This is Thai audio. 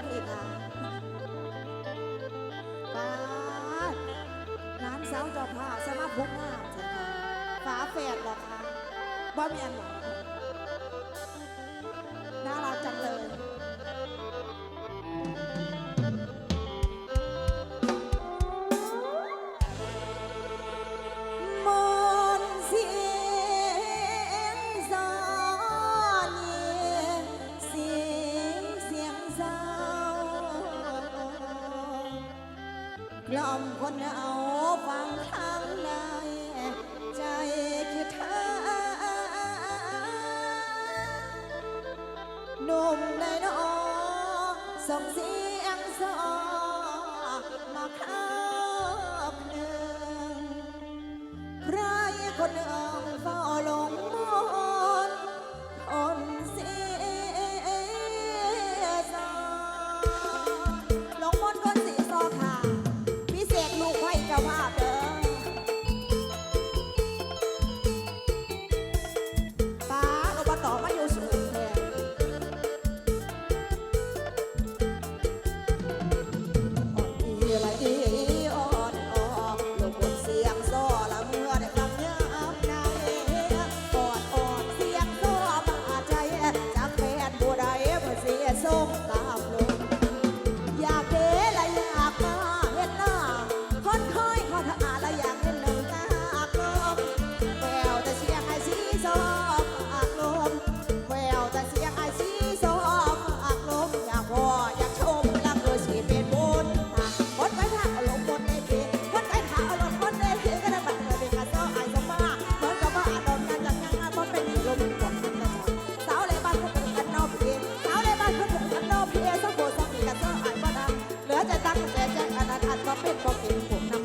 คุณพี่ค่ะป้าดร้านสาวเจ้าผ้าสมาพุกงามใช่ค่ะฝาแฝดหรอคะบ่แมีอันหรอ ลอมคนเอาฟังทางในใจคือเธอหนุ่มในนอส่งเสียงสอมาข้าบหนึ่งใครคนหนึ่ Cuộc